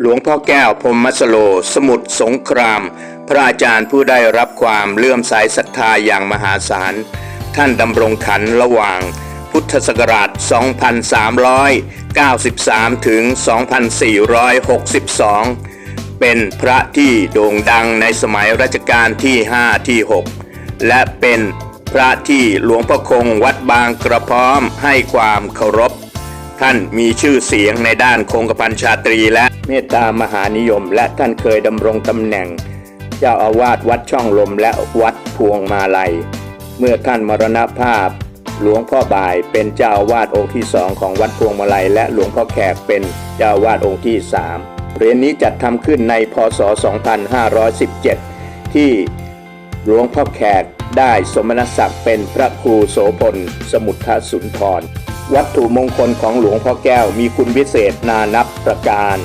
หลวงพ่อแก้วพรหมสโล สมุทรสงคราม พระอาจารย์ผู้ได้รับความเลื่อมใสศรัทธาอย่างมหาศาล ท่านดำรงขันระหว่าง พุทธศักราช 2393 ถึง 2462 เป็นพระที่โด่งดังในสมัยรัชกาลที่ 5 ที่ 6 และเป็นพระที่หลวงพ่อคงวัดบางกระพร้อมให้ความเคารพ ท่านมีชื่อเสียงในด้านคงกระพันชาตรีและเมตตามหานิยม และท่านเคยดำรงตำแหน่ง เจ้าอาวาสวัดช่องลมและวัดพวงมาลัย เมื่อท่านมรณภาพ หลวงพ่อบ่ายเป็นเจ้าอาวาสองค์ที่สองของวัดพวงมาลัย และหลวงพ่อแขกเป็นเจ้าอาวาสองค์ที่สามเหรียญนี้จัดทำขึ้นในพศ 2517 ที่หลวงพ่อแขกได้สมณศักดิ์เป็นพระครูโสพลสมุทรสุนทร วัตถุมงคลของหลวงพ่อแก้วมีคุณวิเศษนานับประการ